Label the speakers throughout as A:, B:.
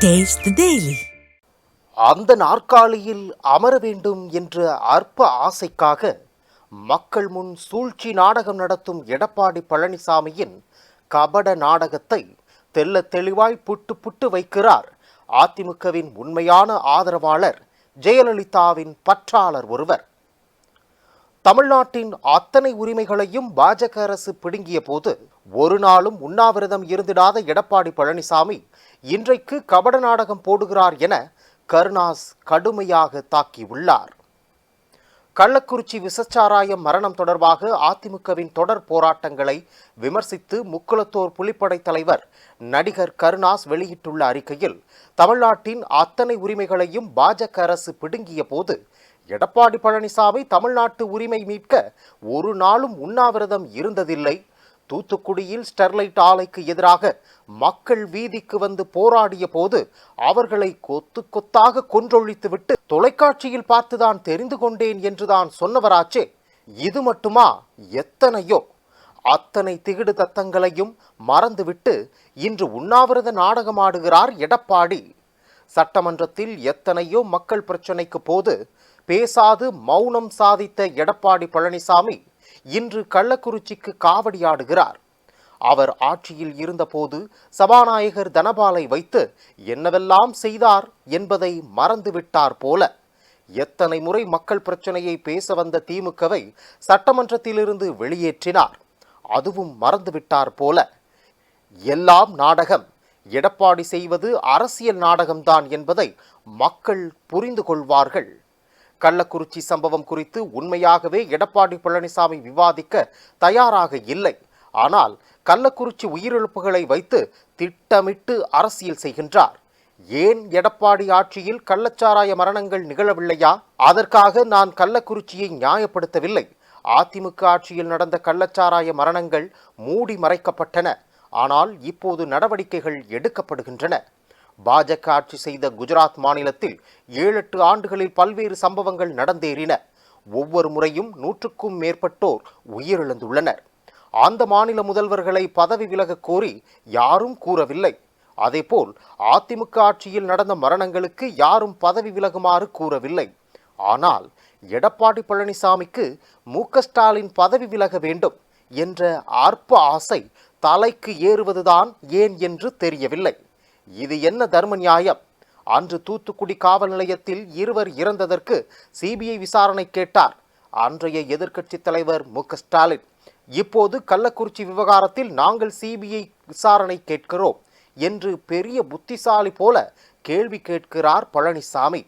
A: Taste daily
B: அந்த நாற்காலியில் அமர வேண்டும் என்ற அற்ப ஆசைக்காக மக்கள் முன் சூழ்ச்சி நாடகம் நடத்தும் எடப்பாடி பழனிசாமியின் கபட நாடகத்தை தெல்ல தெளிவாய் புட்டு புட்டு வைக்கிறார். அதிமுகவின் உண்மையான ஆதரவாளர் ஜெயலலிதாவின் பற்றாளர் ஒருவர். தமிழ்நாட்டின் அத்தனை உரிமைகளையும் பாஜக அரசு பிடுங்கிய போது ஒரு நாளும் உண்ணாவிரதம் இருந்திடாத எடப்பாடி பழனிசாமி இன்றைக்கு கபட நாடகம் போடுகிறார் என கருணாஸ் கடுமையாக தாக்கியுள்ளார். கள்ளக்குறிச்சி விசச்சாராயம் மரணம் தொடர்பாக அதிமுகவின் தொடர் போராட்டங்களை விமர்சித்து முக்குளத்தோர் புலிப்படை தலைவர் நடிகர் கருணாஸ் வெளியிட்டுள்ள அறிக்கையில் தமிழ்நாட்டின் அத்தனை உரிமைகளையும் பாஜக அரசு பிடுங்கிய போது எடப்பாடி பழனிசாமி தமிழ்நாட்டு உரிமை மீட்க ஒரு நாளும் உண்ணாவிரதம் இருந்ததில்லை. தூத்துக்குடியில் ஸ்டெர்லைட் ஆலைக்கு எதிராக மக்கள் வீதிக்கு வந்து போராடிய போது அவர்களை கொத்து கொத்தாக கொன்றொழித்துவிட்டு தொலைக்காட்சியில் பார்த்துதான் தெரிந்து கொண்டேன் என்றுதான் சொன்னவராச்சே. இது மட்டுமா? எத்தனையோ. அத்தனை திகிடு தத்தங்களையும் மறந்துவிட்டு இன்று உண்ணாவிரத நாடகமாடுகிறார் எடப்பாடி. சட்டமன்றத்தில் எத்தனையோ மக்கள் பிரச்சனைக்கு போது பேசாது மௌனம் சாதித்த எடப்பாடி பழனிசாமி இன்று கள்ளக்குறிச்சிக்கு காவடியாடுகிறார். அவர் ஆட்சியில் இருந்தபோது சபாநாயகர் தனபாலை வைத்து என்னவெல்லாம் செய்தார் என்பதை மறந்துவிட்டார் போல. எத்தனை முறை மக்கள் பிரச்சனையை பேச வந்த திமுகவை சட்டமன்றத்திலிருந்து வெளியேற்றினார். அதுவும் மறந்துவிட்டார் போல. எல்லாம் நாடகம். எடப்பாடி செய்வது அரசியல் நாடகம்தான் என்பதை மக்கள் புரிந்து கொள்வார்கள். கள்ளக்குறிச்சி சம்பவம் குறித்து உண்மையாகவே எடப்பாடி பழனிசாமி விவாதிக்க தயாராக இல்லை. ஆனால் கள்ளக்குறிச்சி உயிரிழப்புகளை வைத்து திட்டமிட்டு அரசியல் செய்கின்றார். ஏன் எடப்பாடி ஆட்சியில் கள்ளச்சாராய மரணங்கள் நிகழவில்லையா? அதற்காக நான் கள்ளக்குறிச்சியை நியாயப்படுத்தவில்லை. அதிமுக ஆட்சியில் நடந்த கள்ளச்சாராய மரணங்கள் மூடி மறைக்கப்பட்டன. ஆனால் இப்போது நடவடிக்கைகள் எடுக்கப்படுகின்றன. பாஜக ஆட்சி செய்த குஜராத் மாநிலத்தில் ஏழு எட்டு ஆண்டுகளில் பல்வேறு சம்பவங்கள் நடந்தேறின. ஒவ்வொரு முறையும் நூற்றுக்கும் மேற்பட்டோர் உயிரிழந்துள்ளனர். அந்த மாநில முதல்வர்களை பதவி விலக கோரி யாரும் கூறவில்லை. அதேபோல் அதிமுக ஆட்சியில் நடந்த மரணங்களுக்கு யாரும் பதவி விலகுமாறு கூறவில்லை. ஆனால் எடப்பாடி பழனிசாமிக்கு மு ஸ்டாலின் பதவி விலக வேண்டும் என்ற அற்ப ஆசை தலைக்கு ஏறுவதுதான் ஏன் என்று தெரியவில்லை. இது என்ன தர்ம நியாயம்? அன்று தூத்துக்குடி காவல் நிலையத்தில் இருவர் இறந்ததற்கு சிபிஐ விசாரணை கேட்டார். அன்றைய எதிர்க்கட்சித் தலைவர் மு. ஸ்டாலின். இப்போது கள்ளக்குறிச்சி விவகாரத்தில் நாங்கள் சிபிஐ விசாரணை கேட்கிறோம் என்று பெரிய புத்திசாலி போல கேள்வி கேட்கிறார் பழனிசாமி.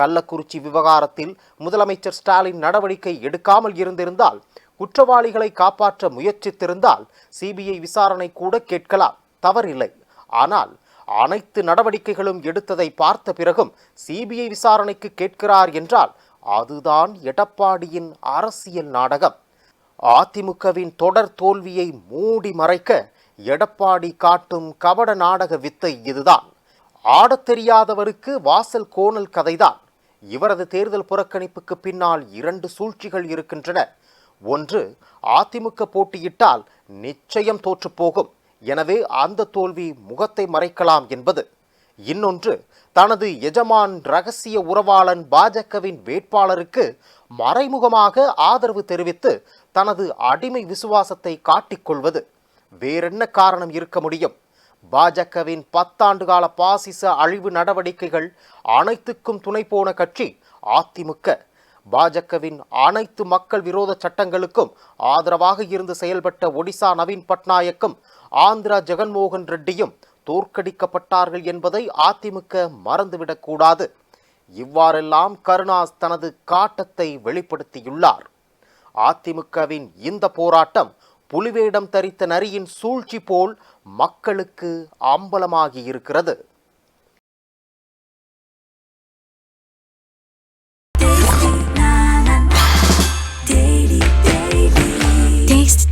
B: கள்ளக்குறிச்சி விவகாரத்தில் முதலமைச்சர் ஸ்டாலின் நடவடிக்கை எடுக்காமல் இருந்திருந்தால் குற்றவாளிகளை காப்பாற்ற முயற்சித்திருந்தால் சிபிஐ விசாரணை கூட கேட்கலாம். தவறில்லை. ஆனால் அனைத்து நடவடிக்கைகளும் எடுத்ததை பார்த்த பிறகும் சிபிஐ விசாரணைக்கு கேட்கிறார் என்றால் அதுதான் எடப்பாடியின் அரசியல் நாடகம். அதிமுகவின் தொடர் தோல்வியை மூடி மறைக்க எடப்பாடி காட்டும் கபட நாடக வித்தை இதுதான். ஆடத் தெரியாதவருக்கு வாசல் கோணல் கதைதான். இவரது தேர்தல் புறக்கணிப்புக்கு பின்னால் இரண்டு சூழ்ச்சிகள் இருக்கின்றன. ஒன்று அதிமுக போட்டியிட்டால் நிச்சயம் தோற்றுப்போகும். எனவே அந்த தோல்வி முகத்தை மறைக்கலாம் என்பது. இன்னொன்று தனது எஜமான் ரகசிய உறவாளன் பாஜகவின் வேட்பாளருக்கு மறைமுகமாக ஆதரவு தெரிவித்து தனது அடிமை விசுவாசத்தை காட்டிக்கொள்வது. வேறென்ன காரணம் இருக்க முடியும்? பாஜகவின் பத்தாண்டு கால பாசிச அழிவு நடவடிக்கைகள் அனைத்துக்கும் துணை போன கட்சி அதிமுக. பாஜகவின் அனைத்து மக்கள் விரோத சட்டங்களுக்கும் ஆதரவாக இருந்து செயல்பட்ட ஒடிசா நவீன் பட்நாயக்கும் ஆந்திரா ஜெகன்மோகன் ரெட்டியும் தோற்கடிக்கப்பட்டார்கள் என்பதை அதிமுக மறந்துவிடக்கூடாது. இவ்வாறெல்லாம் கருணாஸ் தனது காட்டத்தை வெளிப்படுத்தியுள்ளார். அதிமுகவின் இந்த போராட்டம் புலிவேடம் தரித்த நரியின் சூழ்ச்சி போல் மக்களுக்கு அம்பலமாகி இருக்கிறது